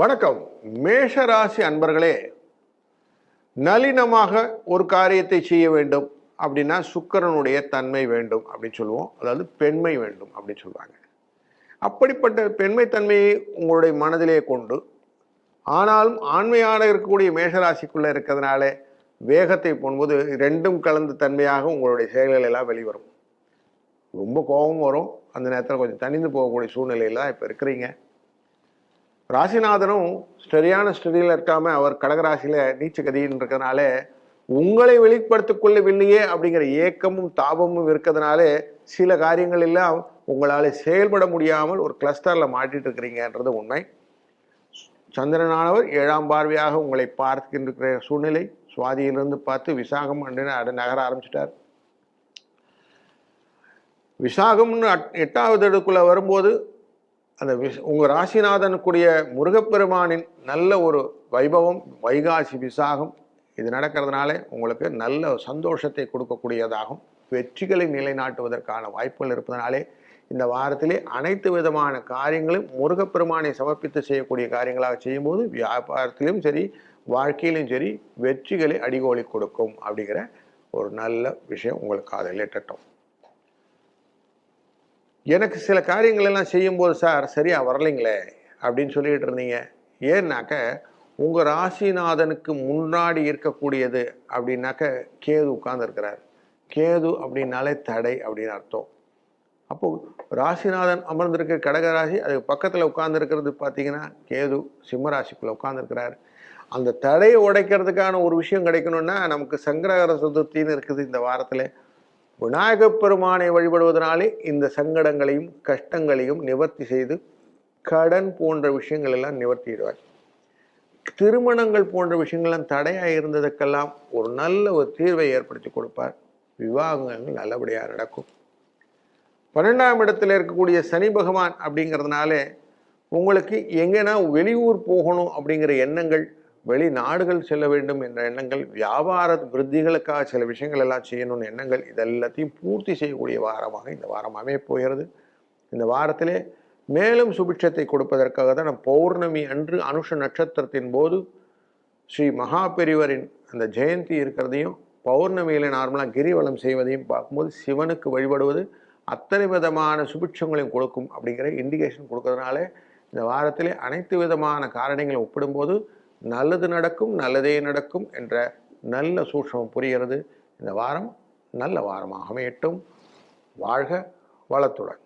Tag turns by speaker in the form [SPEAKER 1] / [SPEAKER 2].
[SPEAKER 1] வணக்கம். மேஷராசி அன்பர்களே நளினமாக ஒரு காரியத்தை செய்ய வேண்டும் அப்படின்னா சுக்கரனுடைய தன்மை வேண்டும் அப்படின்னு சொல்லுவோம். அதாவது பெண்மை வேண்டும் அப்படின்னு சொல்லுவாங்க அப்படிப்பட்ட பெண்மை தன்மையை உங்களுடைய மனதிலே கொண்டு ஆனாலும் ஆண்மையான இருக்கக்கூடிய மேஷராசிக்குள்ளே இருக்கிறதுனால வேகத்தை போகும்போது ரெண்டும் கலந்த தன்மையாக உங்களுடைய செயல்கள் எல்லாம் வெளிவரும். ரொம்ப கோபம் வரும். அந்த நேரத்தில் கொஞ்சம் தனிந்து போகக்கூடிய சூழ்நிலையில் தான் இப்போ இருக்கிறீங்க. ராசிநாதனும் சரியான ஸ்டடியில் இருக்காம அவர் கடகராசியில நீச்ச கதின்னு இருக்கிறதுனால உங்களை வெளிப்படுத்திக்கொள்ளவில்லையே அப்படிங்கிற ஏக்கமும் தாபமும் இருக்கிறதுனாலே சில காரியங்கள் எல்லாம் உங்களால் செயல்பட முடியாமல் ஒரு கிளஸ்டரில் மாட்டிட்டு இருக்கிறீங்கன்றது உண்மை. சந்திரனானவர் ஏழாம் பார்வையாக உங்களை பார்க்கின்ற சூழ்நிலை சுவாதியிலிருந்து பார்த்து விசாகம் அண்டு அட நகர ஆரம்பிச்சிட்டார். விசாகம்னு அட்- எட்டாவது இடத்துக்குள்ளே வரும்போது அந்த விஷ உங்கள் ராசிநாதனுக்குரிய முருகப்பெருமானின் நல்ல ஒரு வைபவம் வைகாசி விசாகம் இது நடக்கிறதுனால உங்களுக்கு நல்ல சந்தோஷத்தை கொடுக்கக்கூடியதாகும். வெற்றிகளை நிலைநாட்டுவதற்கான வாய்ப்புகள் இருப்பதனாலே இந்த வாரத்திலே அனைத்து விதமான காரியங்களும் முருகப்பெருமானை சமர்ப்பித்து செய்யக்கூடிய காரியங்களாக செய்யும்போது வியாபாரத்திலும் சரி வாழ்க்கையிலும் சரி வெற்றிகளை அடிகோலி கொடுக்கும் அப்படிங்கிற ஒரு நல்ல விஷயம் உங்களுக்கு காதல் எட்டட்டும். எனக்கு சில காரியங்கள் எல்லாம் செய்யும்போது சார் சரியாக வரலைங்களே அப்படின்னு சொல்லிட்டு இருந்தீங்க. ஏன்னாக்க உங்கள் ராசிநாதனுக்கு முன்னாடி இருக்கக்கூடியது அப்படின்னாக்க கேது உட்கார்ந்துருக்கிறார். கேது அப்படின்னாலே தடை அப்படின்னு அர்த்தம். அப்போது ராசிநாதன் அமர்ந்திருக்க கடகராசி அதுக்கு பக்கத்தில் உட்கார்ந்துருக்கிறது பார்த்தீங்கன்னா கேது சிம்மராசிக்குள்ளே உட்காந்துருக்கிறார் அந்த தடையை உடைக்கிறதுக்கான ஒரு விஷயம் கிடைக்கணும்னா நமக்கு சங்கரகர சதுர்த்தின்னு இருக்குது இந்த வாரத்தில். விநாயகப் பெருமானை வழிபடுவதனாலே இந்த சங்கடங்களையும் கஷ்டங்களையும் நிவர்த்தி செய்து கடன் போன்ற விஷயங்கள் எல்லாம் நிவர்த்திடுவார். திருமணங்கள் போன்ற விஷயங்கள்லாம் தடையாக இருந்ததுக்கெல்லாம் ஒரு நல்ல ஒரு தீர்வை ஏற்படுத்தி கொடுப்பார். விவாகங்கள் நல்லபடியாக நடக்கும். பன்னெண்டாம் இடத்துல இருக்கக்கூடிய சனி பகவான் அப்படிங்கிறதுனாலே உங்களுக்கு எங்கன்னா வெளியூர் போகணும் அப்படிங்கிற எண்ணங்கள் வெளிநாடுகள் செல்ல வேண்டும் என்ற எண்ணங்கள் வியாபார விருத்திகளுக்காக சில விஷயங்கள் எல்லாம் செய்யணும்னு எண்ணங்கள் இதெல்லாத்தையும் பூர்த்தி செய்யக்கூடிய வாரமாக இந்த வாரம் அமையப் போகிறது. இந்த வாரத்திலே மேலும் சுபிட்சத்தை கொடுப்பதற்காக தான் நம் பௌர்ணமி அன்று அனுஷ நட்சத்திரத்தின் போது ஸ்ரீ மகாபெரிவரின் அந்த ஜெயந்தி இருக்கிறதையும் பௌர்ணமியில் நார்மலாக கிரிவலம் செய்வதையும் பார்க்கும்போது சிவனுக்கு வழிபடுவது அத்தனை விதமான சுபிட்சங்களையும் கொடுக்கும் அப்படிங்கிற இண்டிகேஷன் கொடுக்கறதுனால இந்த வாரத்திலே அனைத்து விதமான காரணங்களை ஒப்பிடும்போது நல்லது நடக்கும் நல்லதே நடக்கும் என்ற நல்ல சூட்சமம் புரிகிறது. இந்த வாரம் நல்ல வாரமாக அமையட்டும். வாழ்க வளத்துடன்.